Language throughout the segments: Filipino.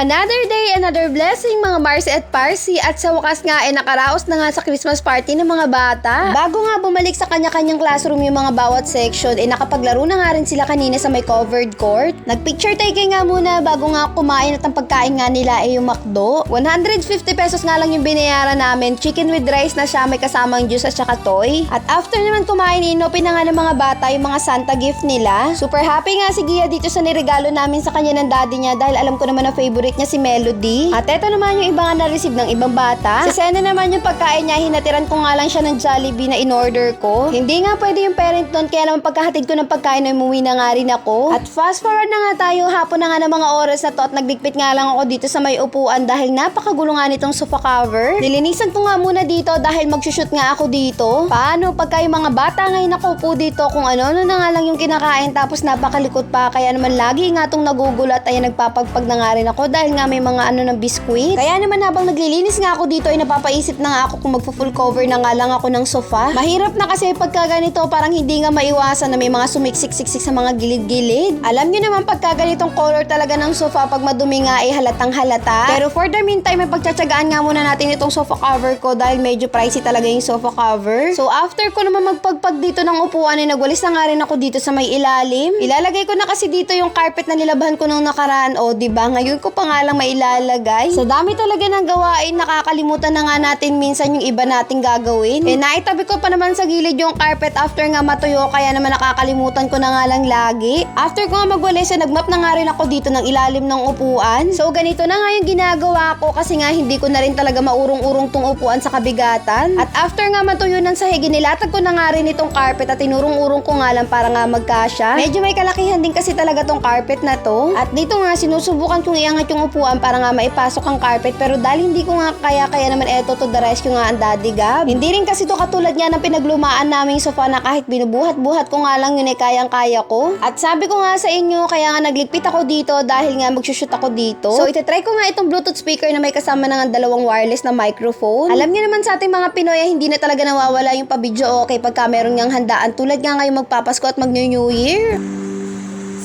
Another day, another blessing mga Marcy at Parsi at sa wakas nga ay nakaraos na nga sa Christmas party ng mga bata. Bago nga bumalik sa kanya-kanyang classroom yung mga bawat section, ay nakapaglaro na nga rin sila kanina sa may covered court. Nagpicture taking nga muna bago nga kumain at ang pagkain nga nila ay yung McDo. 150 pesos nga lang yung binayaran namin. Chicken with rice na siya, may kasamang juice at saka toy. At after naman kumain, inopin na nga ng mga bata yung mga Santa gift nila. Super happy nga si Gia dito sa niregalo namin sa kanya ng daddy niya dahil alam ko naman na favorite niya si Melody. At eto naman yung iba nga na-receive ng ibang bata. Si Sena naman yung pagkain niya, hinatiran ko nga lang siya ng Jollibee na in-order ko. Hindi nga pwede yung parent doon, kaya naman pagkahatid ko ng pagkain ay umuwi na nga rin ako. At fast forward na nga tayo, hapon na nga ng mga oras na to at nagligpit nga lang ako dito sa may upuan dahil napakagulo nga nitong sofa cover. Nilinisan ko nga muna dito dahil magsushoot nga ako dito. Paano pagka yung mga bata ngayon nakaupo dito kung ano-ano na nga lang yung kinakain tapos napakalikot pa kaya naman lagi nga tong nagugulat ay nagpapagpag na nga rin ako dahil nga may mga ano ng biskuit. Kaya naman habang naglilinis nga ako dito ay napapaisip na nga ako kung magpo-full cover na nga lang ako ng sofa. Mahirap na kasi pagka ganito parang hindi nga maiwasan na may mga sumiksik-siksik sa mga gilid-gilid. Alam nyo naman pagka ganitong color talaga ng sofa pag madumi nga ay halatang halata. Pero for the meantime ay pagtsatsagaan nga muna natin itong sofa cover ko dahil medyo pricey talaga yung sofa cover. So after ko naman magpagpag dito ng upuan ay nagwalis na nga rin ako dito sa may ilalim. Ilalagay ko na kasi dito yung carpet na nilabahan ko nung nakaraan. O, di ba? Ngayon ko pa nga lang mailalagay. Sa dami talaga ng gawain, nakakalimutan na nga natin minsan yung iba nating gagawin. Eh, naitabi ko pa naman sa gilid yung carpet after nga matuyo, kaya naman nakakalimutan ko na nga lang lagi. After ko nga magwalis, nagmap na nga rin ako dito ng ilalim ng upuan. So, ganito na nga yung ginagawa ko kasi nga hindi ko na rin talaga maurong-urong tong upuan sa kabigatan. At after nga matuyo ng sahig, nilatag ko na nga rin itong carpet at tinurong-urong ko nga lang para nga magkasya. Medyo may kalakihan din kasi talaga tong carpet na to. At dito nga, sinusubukan kong iangat yung upuan para nga maipasok ang carpet. Pero dahil hindi ko nga kaya, kaya naman eto to the rescue nga ang daddy gab. Hindi rin kasi to katulad niya ng pinaglumaan naming sofa na kahit binubuhat-buhat ko nga lang yun ay kayang-kaya ko. At sabi ko nga sa inyo, kaya nga nagligpit ako dito dahil nga magsushoot ako dito. So itatry ko nga itong Bluetooth speaker na may kasama na dalawang wireless na microphone. Alam niyo naman sa ating mga Pinoy, hindi na talaga nawawala yung pabidyo okay pagka meron niyang handaan. Tulad nga ngayong magpapasko at mag New Year.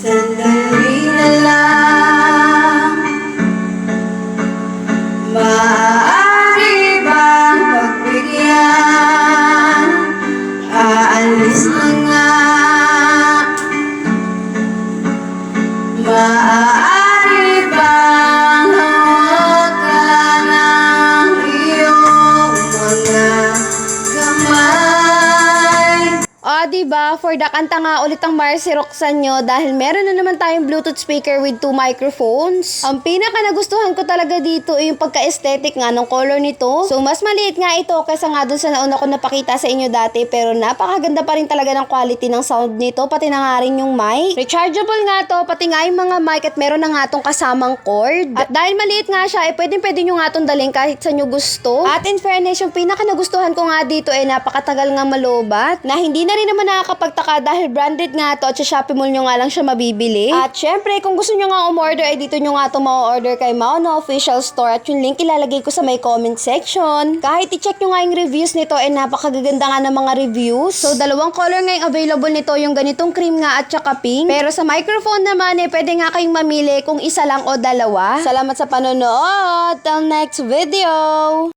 Sandali า Diba? For the kanta nga ulit ang Marcy Roxanne nyo dahil meron na naman tayong Bluetooth speaker with two microphones. Ang pinaka nagustuhan ko talaga dito ay yung pagka-aesthetic nga ng color nito. So, mas maliit nga ito kaysa nga dun sa nauna ko napakita sa inyo dati pero napakaganda pa rin talaga ng quality ng sound nito pati na nga rin yung mic. Rechargeable nga to pati nga yung mga mic at meron na nga tong kasamang cord. At dahil maliit nga siya, eh pwedeng pwede nyo nga tong dalhin kahit sa nyo gusto. At in fairness, yung pinaka nagustuhan ko nga dito ay napakatagal nga malobat na hindi na rin naman nakakapagtaka dahil branded nga to at sa Shopee Mall nyo nga lang siya mabibili. At syempre, kung gusto nyo nga umorder ay dito nyo nga to ma-order kay Maono Official Store at yung link ilalagay ko sa may comment section. Kahit i-check nyo nga yung reviews nito ay napakagaganda nga ng mga reviews. So, dalawang color nga yung available nito, yung ganitong cream nga at saka pink. Pero sa microphone naman eh, pwede nga kayong mamili kung isa lang o dalawa. Salamat sa panonood! Till next video!